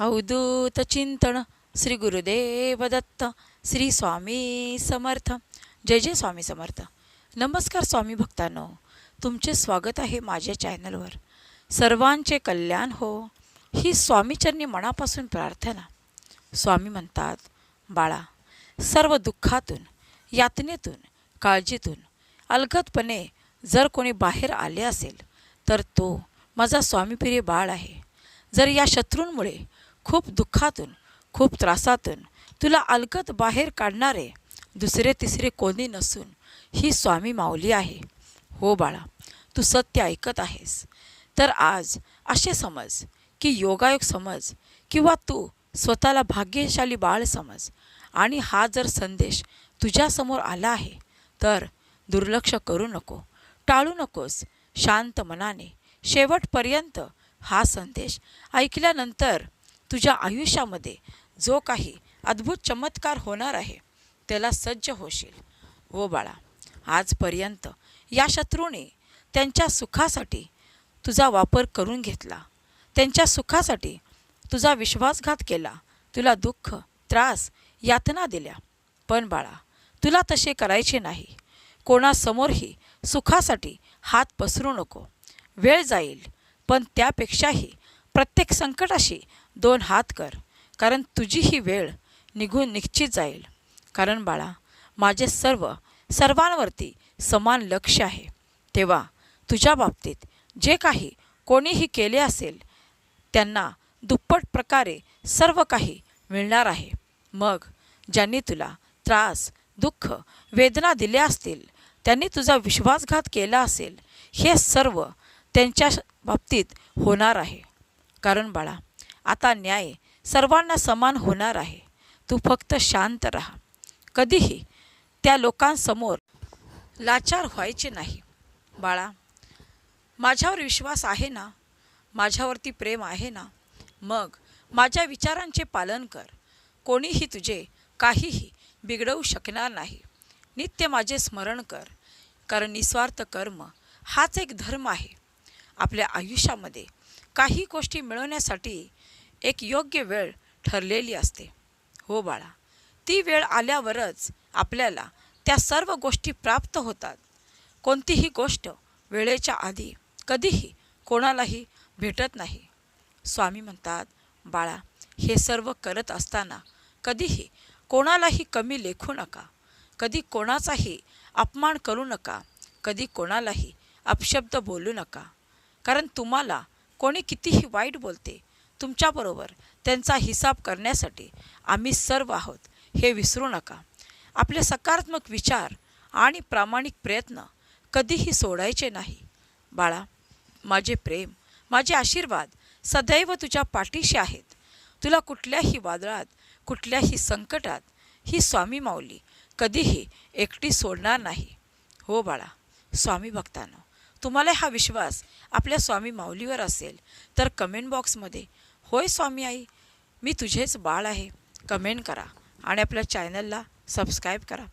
अवधूत चिंतन श्री गुरुदेव दत्त श्री स्वामी समर्थ जय जय स्वामी समर्थ नमस्कार स्वामी भक्तांनो तुमचे स्वागत आहे माझ्या चॅनलवर सर्वांचे कल्याण हो ही स्वामीचरणी मनापासून प्रार्थना स्वामी म्हणतात बाळा सर्व दुःखातून यातनेतून काळजीतून अलगदपणे जर कोणी बाहेर आले असेल तर तो माझा स्वामीप्रिय बाळ आहे जर या शत्रूंमुळे खूप दुःखातून खूप त्रासातून तुला अलगत बाहेर काढणारे दुसरे तिसरे कोणी नसून ही स्वामी माऊली आहे. हो बाळा तू सत्य ऐकत आहेस. तर आज असे समज की योगायोग समज किंवा तू स्वतःला भाग्यशाली बाळ समज आणि हा जर संदेश तुझ्यासमोर आला आहे तर दुर्लक्ष करू नको. टाळू नकोस. शांत मनाने शेवटपर्यंत हा संदेश ऐकल्यानंतर तुझ्या आयुष्यामध्ये जो काही अद्भुत चमत्कार होणार आहे त्याला सज्ज होशील. हो बाळा आजपर्यंत या शत्रूने त्यांच्या सुखासाठी तुझा वापर करून घेतला. त्यांच्या सुखासाठी तुझा विश्वासघात केला. तुला दुःख त्रास यातना दिल्या. पण बाळा तुला तसे करायचे नाही. कोणासमोरही सुखासाठी हात पसरू नको. वेळ जाईल पण त्यापेक्षाही प्रत्येक संकटाशी दोन हात कर कारण तुझी ही वेळ निघून निश्चित जाईल. कारण बाळा माझे सर्व सर्वांवरती समान लक्ष आहे. तेव्हा तुझ्या बाबतीत जे काही कोणीही केले असेल त्यांना दुप्पट प्रकारे सर्व काही मिळणार आहे. मग ज्यांनी तुला त्रास दुःख वेदना दिल्या असतील त्यांनी तुझा विश्वासघात केला असेल हे सर्व त्यांच्या बाबतीत होणार आहे. कारण बाळा आता न्याय सर्वांना समान होणार आहे. तू फक्त शांत राहा. कधीही त्या लोकांसमोर लाचार व्हायचे नाही. बाळा माझ्यावर विश्वास आहे ना? माझ्यावरती प्रेम आहे ना? मग माझ्या विचारांचे पालन कर. कोणीही तुझे काहीही बिघडवू शकणार नाही. नित्य माझे स्मरण कर. कारण निस्वार्थ कर्म हाच एक धर्म आहे. आपल्या आयुष्यामध्ये काही गोष्टी मिळवण्यासाठी एक योग्य वेळ ठरलेली असते. हो बाळा ती वेळ आल्यावरच आपल्याला त्या सर्व गोष्टी प्राप्त होतात. कोणतीही गोष्ट वेळेच्या आधी कधीही कोणालाही भेटत नाही. स्वामी म्हणतात बाळा हे सर्व करत असताना कधीही कोणालाही कमी लेखू नका. कधी कोणाचाही अपमान करू नका. कधी कोणालाही अपशब्द बोलू नका. कारण तुम्हाला कोणी कितीही वाईट बोलते तुमच्याबरोबर त्यांचा हिसाब करण्यासाठी आम्ही सर्व आहोत. हे विसरू नका. आपले सकारात्मक विचार आणि प्रामाणिक प्रयत्न कधीही सोडायचे नाही. बाळा माझे प्रेम माझे आशीर्वाद सदैव तुझ्या पाठीशी आहेत. तुला कुठल्याही वादळात कुठल्याही संकटात ही स्वामी माऊली कधीही एकटी सोडणार नाही. हो बाळा स्वामी भक्तांनो तुम्हाला हा विश्वास आपल्या स्वामी माऊलीवर असेल तर कमेंट बॉक्समध्ये होय स्वामी आई मी तुझेच बाळ आहे. कमेंट करा आणि आपल्या चॅनलला सबस्क्राईब करा.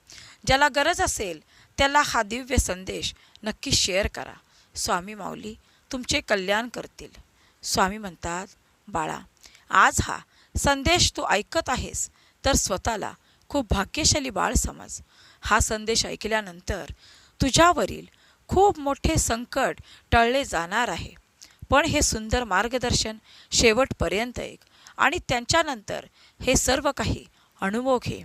ज्याला गरज असेल त्याला हा दिव्य संदेश नक्की शेअर करा. स्वामी माऊली तुमचे कल्याण करतील. स्वामी म्हणतात बाळा आज हा संदेश तू ऐकत आहेस तर स्वतःला खूप भाग्यशाली बाळ समज. हा संदेश ऐकल्यानंतर तुझ्यावरील खूप मोठे संकट टळले जाणार आहे. पण हे सुंदर मार्गदर्शन शेवटपर्यंत ऐक आणि त्यांच्यानंतर हे सर्व काही अनुभव घे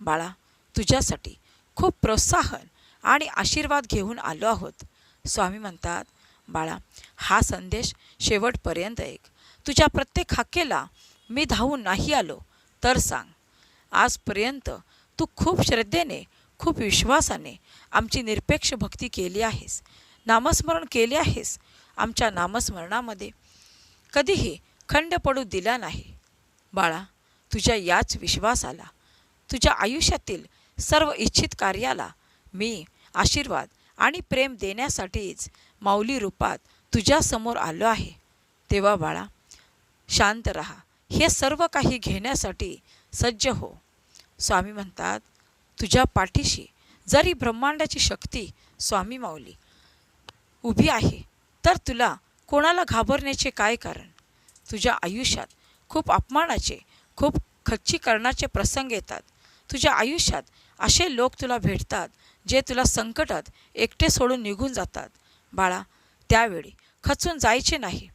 बाळा तुझ्यासाठी खूप प्रोत्साहन आणि आशीर्वाद घेऊन आलो आहोत. स्वामी म्हणतात बाळा हा संदेश शेवटपर्यंत ऐक तुझ्या प्रत्येक हाकेला मी धावून नाही आलो तर सांग. आजपर्यंत तू खूप श्रद्धेने खूप विश्वासाने आमची निरपेक्ष भक्ती केली आहेस. नामस्मरण केले आहेस. आमच्या नामस्मरणामध्ये कधीही खंड पडू दिला नाही. बाळा तुझ्या याच विश्वासाला तुझ्या आयुष्यातील सर्व इच्छित कार्याला मी आशीर्वाद आणि प्रेम देण्यासाठीच माऊली रूपात तुझ्यासमोर आलो आहे. तेव्हा बाळा शांत रहा. हे सर्व काही घेण्यासाठी सज्ज हो. स्वामी म्हणतात तुझ्या पाठीशी जरी ब्रह्मांडाची शक्ती स्वामी माऊली उभी आहे. तर तुला कोणाला घाबरण्याचे काय कारण? तुझ्या आयुष्यात खूप अपमानाचे खूप खच्चीकरणाचे प्रसंग येतात. तुझ्या आयुष्यात असे लोक तुला भेटतात जे तुला संकटात एकटे सोडून निघून जातात. बाळा त्यावेळी खचून जायचे नाही.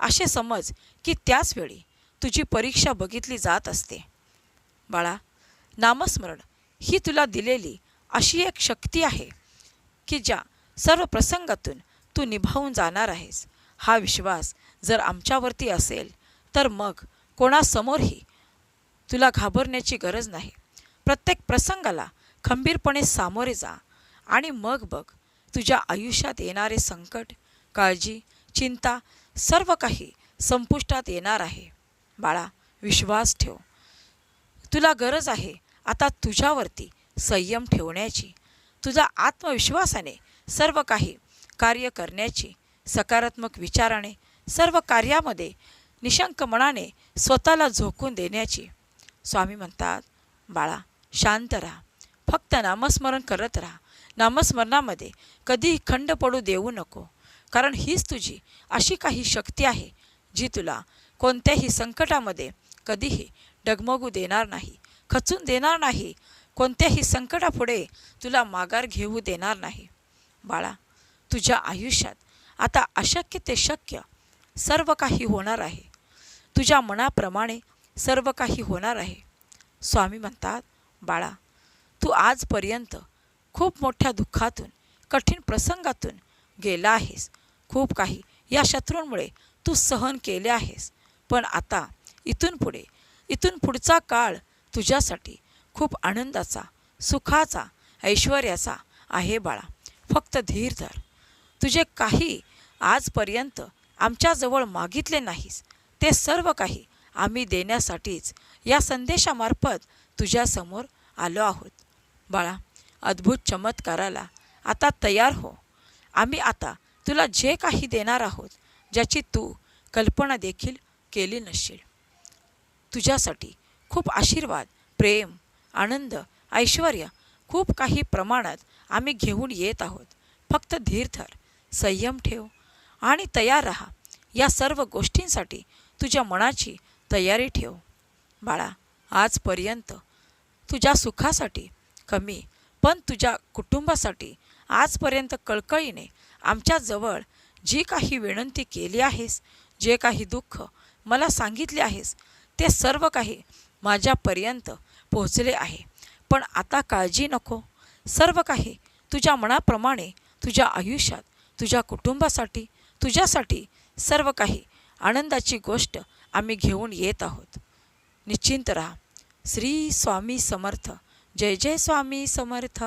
असे समज की त्याचवेळी तुझी परीक्षा बघितली जात असते. बाळा नामस्मरण ही तुला दिलेली अशी एक शक्ती आहे की ज्या सर्व प्रसंगातून तू निभावून जाणार आहेस. हा विश्वास जर आमच्यावरती असेल तर मग कोणासमोरही तुला घाबरण्याची गरज नाही. प्रत्येक प्रसंगाला खंबीरपणे सामोरे जा आणि मग बघ तुझ्या आयुष्यात येणारे संकट काळजी चिंता सर्व काही संपुष्टात येणार आहे. बाळा विश्वास ठेव. तुला गरज आहे आता तुझ्यावरती संयम ठेवण्याची. तुझा आत्मविश्वासाने सर्व काही कार्य करण्याची सकारात्मक विचाराने सर्व कार्यामध्ये निशंक मनाने स्वतःला झोकून देण्याची. स्वामी म्हणतात बाळा शांत राहा. फक्त नामस्मरण करत राहा. नामस्मरणामध्ये कधीही खंड पडू देऊ नको. कारण हीच तुझी अशी काही शक्ती आहे जी तुला कोणत्याही संकटामध्ये कधीही डगमगू देणार नाही. खचून देणार नाही. कोणत्याही संकटापुढे तुला माघार घेऊ देणार नाही. बाळा तुझ्या आयुष्यात. आता अशक्य ते शक्य. सर्व काही होणार आहे. तुझ्या मनाप्रमाणे सर्व काही होणार आहे. स्वामी म्हणतात बाळा तू आजपर्यंत खूप मोठ्या दुःखातून कठीण प्रसंगातून गेला आहेस. खूप काही या शत्रूंमुळे तू सहन केले आहेस. पण आता इथून पुढे इथून पुढचा काळ तुझ्यासाठी खूप आनंदाचा सुखाचा ऐश्वर्याचा आहे बाळा. फक्त धीर धर. तुझे काही आजपर्यंत आमच्याजवळ मागितले नाहीस. ते सर्व काही आम्ही देण्यासाठीच या संदेशामार्फत तुझ्यासमोर आलो आहोत. बाळा अद्भुत चमत्काराला आता तयार हो. आम्ही आता तुला जे काही देणार आहोत ज्याची तू कल्पना देखील केली नसशील. तुझ्यासाठी खूप आशीर्वाद प्रेम आनंद ऐश्वर खूप काही प्रमाणात आम्ही घेऊन येत आहोत. फक्त धीर धर. संयम ठेव आणि तयार राहा. या सर्व गोष्टींसाठी तुझ्या मनाची तयारी ठेव. बाळा आजपर्यंत तुझ्या सुखासाठी कमी पण तुझ्या कुटुंबासाठी आजपर्यंत कळकळीने आमच्याजवळ जी काही विनंती केली आहेस जे काही दुःख मला सांगितले आहेस ते सर्व काही माझ्यापर्यंत पोहोचले आहे. पण आता काळजी नको. सर्व काही तुझ्या मनाप्रमाणे तुझ्या आयुष्यात तुझ्या कुटुंबासाठी तुझ्यासाठी सर्व काही आनंदाची गोष्ट आम्ही घेऊन येत आहोत. निश्चिंत राहा. श्री स्वामी समर्थ. जय जय स्वामी समर्थ.